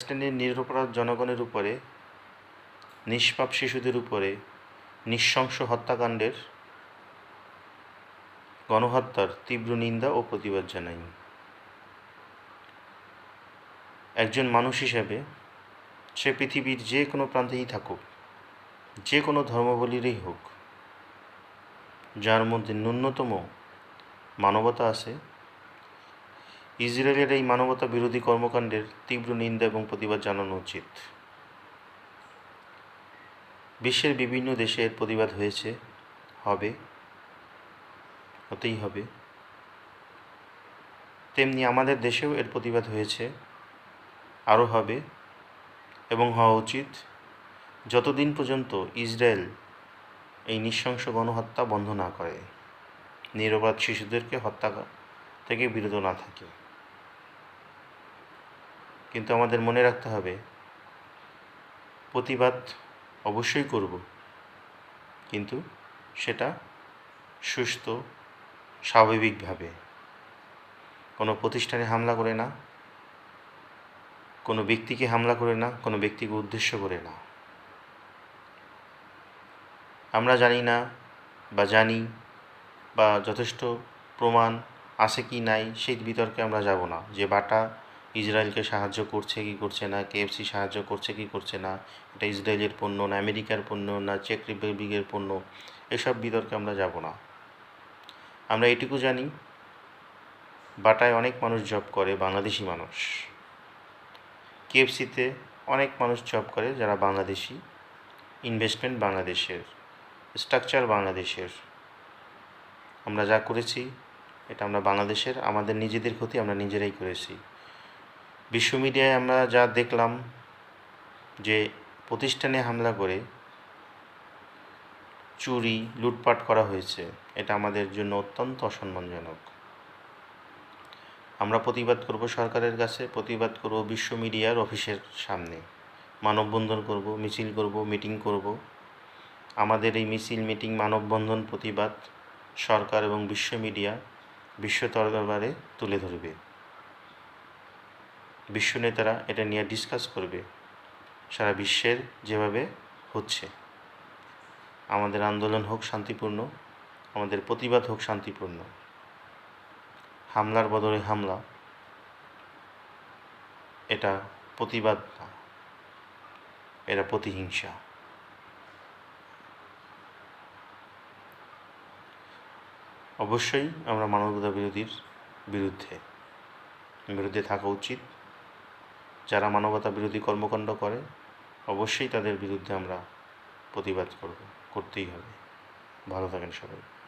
শ্রেণির নিরপরাধ জনগণের উপরে, নিষ্পাপ শিশুদের উপরে, নৃশংস হত্যাকাণ্ডের গণহত্যার তীব্র নিন্দা ও প্রতিবাদ জানাই। একজন মানুষ হিসেবে সে পৃথিবীর যে কোনো প্রান্তেই থাকুক, যে কোনো ধর্মাবলীরই হোক, যার মধ্যে ন্যূনতম মানবতা আছে ইসরায়েলের এই মানবতা বিরোধী কর্মকাণ্ডের তীব্র নিন্দা এবং প্রতিবাদ জানানো উচিত। বিশ্বের বিভিন্ন দেশে এর প্রতিবাদ হয়েছে, হবে, হতেই হবে। তেমনি আমাদের দেশেও এর প্রতিবাদ হয়েছে, আরও হবে এবং হওয়া উচিত। যতদিন পর্যন্ত ইসরায়েল এই নৃশংস গণহত্যা বন্ধ না করে, নিরপরাধ শিশুদেরকে হত্যা থেকে বিরত না থাকে। কিন্তু আমাদের মনে রাখতে হবে, প্রতিবাদ অবশ্যই করব। কিন্তু সেটা সুস্থ, স্বাভাবিকভাবে। কোনো প্রতিষ্ঠানে হামলা করে না, কোনো ব্যক্তিকে হামলা করে না, কোনো ব্যক্তিকে উদ্দেশ্য করে না। আমরা জানি না বা জানি বা যথেষ্ট প্রমাণ আছে কি নাই, সেই বিতর্কে আমরা যাব না। যে বাটা ইসরায়েলকে সাহায্য করছে, কি করছে না কেএফসি সাহায্য করছে, কি করছে না, এটা ইসরায়েলের পণ্য না, আমেরিকার পণ্য না চেক রিপাবলিকের পণ্য, এসব বিতর্কে আমরা যাব না। আমরা এটুকু জানি, বাটায় অনেক মানুষ জব করে, বাংলাদেশি মানুষ। কেএফসিতে অনেক মানুষ জব করে যারা বাংলাদেশি। ইনভেস্টমেন্ট বাংলাদেশের স্ট্রাকচার বাংলাদেশের। আমরা যা করেছি, এটা আমরা বাংলাদেশের, আমাদের নিজেদের ক্ষতি আমরা নিজেরাই করেছি। বিশ্ব মিডিয়ায় আমরা যা দেখলাম যে প্রতিষ্ঠানে হামলা করে চুরি, লুটপাট করা হয়েছে, এটা আমাদের জন্য অত্যন্ত অসম্মানজনক। আমরা প্রতিবাদ করব সরকারের কাছে, প্রতিবাদ করব বিশ্ব মিডিয়ার অফিসের সামনে। মানববন্ধন করব, মিছিল করব, মিটিং করব। আমাদের এই মিছিল, মিটিং, মানববন্ধন প্রতিবাদ সরকার এবং বিশ্ব মিডিয়া বিশ্ব দরবারে তুলে ধরবে। বিশ্ব নেতারা এটা নিয়ে ডিসকাস করবে। সারা বিশ্বের যেভাবে হচ্ছে। আমাদের আন্দোলন হোক শান্তিপূর্ণ, আমাদের প্রতিবাদ হোক শান্তিপূর্ণ। হামলার বদলে হামলা, এটা প্রতিবাদ না, এটা প্রতিহিংসা। অবশ্যই আমরা মানবতা বিরোধীর বিরুদ্ধে বিরুদ্ধে থাকা উচিত। যারা মানবতা বিরোধী কর্মকাণ্ড করে, অবশ্যই তাদের বিরুদ্ধে আমরা প্রতিবাদ করব। করতেই হবে। ভালো থাকেন সবাই।